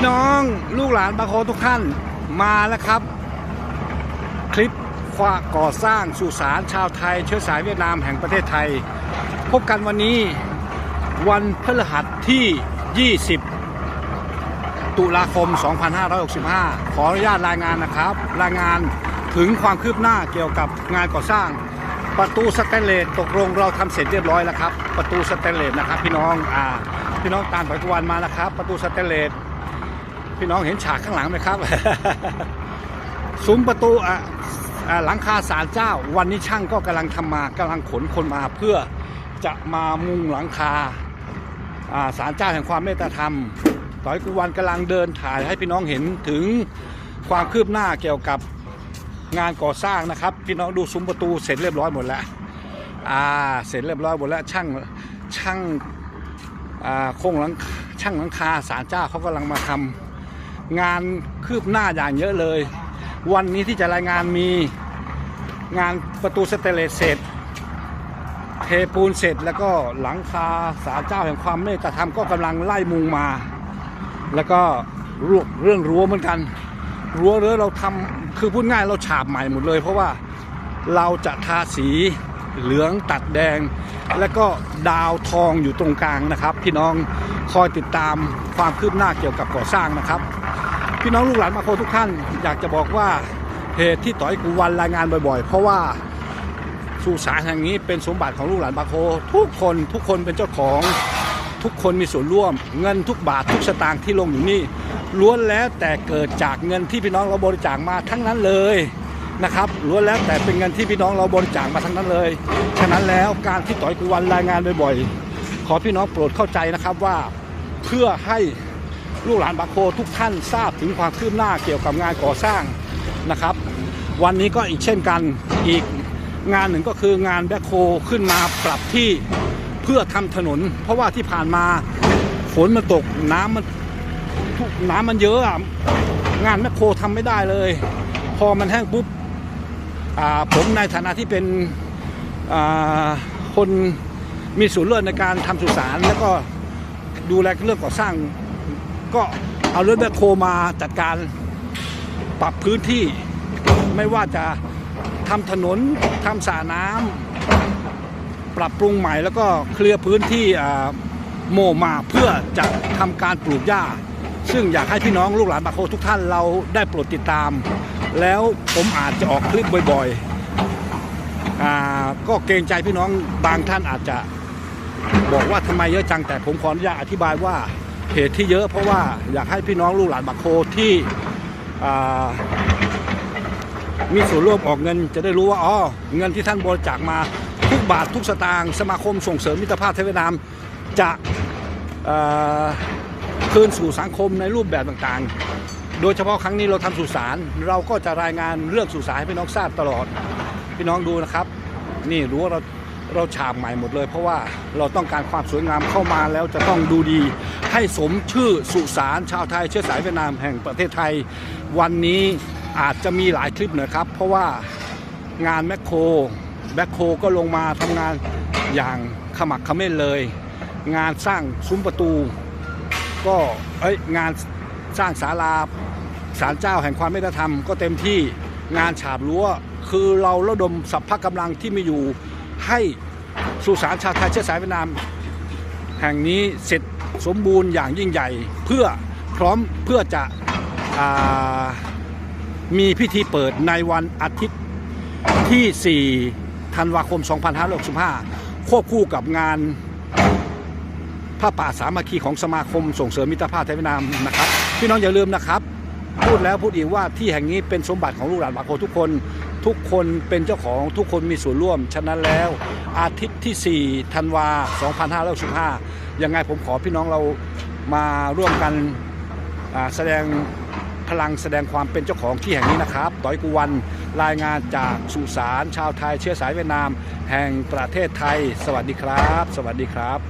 พี่น้องลูกหลานบางโคทุกท่านมาแล้วครับ คลิปว่าก่อสร้างสุสานชาวไทย เชื้อสายเวียดนามแห่งประเทศไทย พบกันวันนี้วันพฤหัสที่ 20 ตุลาคม 2565 ขออนุญาตรายงานนะครับ รายงานถึงความคืบหน้าเกี่ยวกับงานก่อสร้างประตูสแตนเลสตกลงเราทำเสร็จเรียบร้อยแล้วครับ ประตูสแตนเลสนะครับ พี่น้องอ่าพี่น้องตามถอยกวนมานะครับ ประตูสแตนเลส พี่น้องเห็นฉากข้างหลังไหมครับ ซุ้มประตูอะหลังคาศาลเจ้า วันนี้ช่างก็กำลังทำมากำลังขนคนมาเพื่อจะมามุงหลังคาศาลเจ้าแห่งความเมตตาธรรมต่อยกุวันกำลังเดินถ่ายให้พี่น้องเห็นถึงความคืบหน้าเกี่ยวกับงานก่อสร้างนะครับ พี่น้องดูซุ้มประตูเสร็จเรียบร้อยหมดแล้วอ่าเสร็จเรียบร้อยหมดแล้วช่างช่างอ่าโครงหลังช่างหลังคาศาลเจ้าเขากำลังมาทำ งานคืบหน้าอย่างเยอะเลย วันนี้ที่จะรายงานมีงานประตูสเตเลสเสร็จเทปูนเสร็จแล้วก็หลังคาศาเจ้าแห่งความเมตตาธรรมก็กำลังไล่มุงมา แล้วก็รื่องเรื่องรั้วเหมือนกัน รั้วเรือเราทำคือพูดง่ายเราฉาบใหม่หมดเลย เพราะว่าเราจะทาสีเหลืองตัดแดง แล้วก็ดาวทองอยู่ตรงกลางนะครับ พี่น้อง คอยติดตามความคืบหน้าเกี่ยวกับก่อสร้างนะครับ พี่น้องลูกหลานมาโคทุกท่าน อยากจะบอกว่าเหตุที่ต่อยกูวันรายงานบ่อย ๆ เพราะว่าสุสานแห่งนี้เป็นสมบัติของลูกหลานบาโค ทุกคนทุกคนเป็นเจ้าของทุกคนมีส่วนร่วม เงินทุกบาททุกสตางค์ที่ลงอยู่นี่ล้วนแล้วแต่เกิดจากเงินที่พี่น้องเราบริจาคมาทั้งนั้นเลยนะครับล้วนแล้วแต่เป็นเงินที่พี่น้องเราบริจาคมาทั้งนั้นเลย ฉะนั้นแล้วการที่ต่อยกูวันรายงานบ่อยๆ อพี่น้องโปรดเข้าใจนะครับว่าเพื่อให้ลูกหลานบาโคทุกท่านทราบถึงความคืบหน้าเกี่ยวกับงานก่อสร้างนะครับ วันนี้ก็อีกเช่นกันอีกงานหนึ่งก็คืองานแบคโคขึ้นมาปรับที่เพื่อทำถนน เพราะว่าที่ผ่านมาฝนมันตกน้ำมันน้ำมันเยอะอะงานแบคโคทำไม่ได้เลย พอมันแห้งปุ๊บผมในฐานะที่เป็นคน มีส่วนร่วมในการทำสุสานแล้วก็ดูแลเรื่องก่อสร้าง ก็เอารถแบคโคมาจัดการปรับพื้นที่ ไม่ว่าจะทำถนนทำสระน้ำปรับปรุงใหม่แล้วก็เคลียร์พื้นที่อ่าโมมาเพื่อจะทำการปลูกหญ้า ซึ่งอยากให้พี่น้องลูกหลานบาโคทุกท่านเราได้โปรดติดตาม แล้วผมอาจจะออกคลิปบ่อยๆอ่าก็เกรงใจพี่น้องบางท่านอาจจะ บอกว่าทำไมเยอะจังแต่ผมขออนุญาตอธิบายว่าเหตุที่เยอะเพราะว่าอยากให้พี่น้องลูกหลานบักโคที่มีส่วนร่วมออกเงินจะได้รู้ว่าอ๋อเงินที่ท่านบริจาคมาทุกบาททุกสตางค์สมาคมส่งเสริมมิตรภาพไทยเวียดนามจะเอ่อคืนสู่สังคมในรูปแบบต่างๆ โดยเฉพาะครั้งนี้เราทำสุสานเราก็จะรายงานเรื่องสุสานให้พี่น้องทราบตลอด พี่น้องดูนะครับ นี่รู้ว่าเรา เราฉาบใหม่หมดเลย เพราะว่าเราต้องการความสวยงามเข้ามาแล้วจะต้องดูดี ให้สมชื่อสุสานชาวไทยเชื้อสายเวียดนามแห่งประเทศไทย วันนี้อาจจะมีหลายคลิปหนะครับ เพราะว่างานแมคโครแมคโครก็ลงมาทำงานอย่างขมักเขม้นเลย งานสร้างซุ้มประตู ก็เอ้ยงานสร้างศาลาศาลเจ้าแห่งความเมตตาธรรมก็เต็มที่งานฉาบรั้วคือเราระดมสัพพะกำลังที่มีอยู่ ให้สุสานชาวไทยเชื้อสายเวียดนาม แห่งนี้เสร็จสมบูรณ์อย่างยิ่งใหญ่เพื่อพร้อมเพื่อจะอมีพิธีเปิดในวันอาทิตย์ที่ 4 ธันวาคม 2565 ควบคู่กับงานผ้าป่าสามัคคีของสมาคมส่งเสริมมิตรภาพไทยเวียดนามนะครับ พี่น้องอย่าลืมนะครับ พูดแล้วพูดอีกว่าที่แห่งนี้เป็นสมบัติของลูกหลานบาโคทุกคน ทุกคนเป็นเจ้าของทุกคนมีส่วนร่วม ฉะนั้นแล้ว อาทิตย์ที่ 4 ธันวา 2565ยังไงผมขอพี่น้องเรามาร่วมกันแสดงพลังแสดงความเป็นเจ้าของที่แห่งนี้นะครับต้อยกุวันรายงานจากสุสานชาวไทยเชื้อสายเวียดนาม แห่งประเทศไทย สวัสดีครับ สวัสดีครับ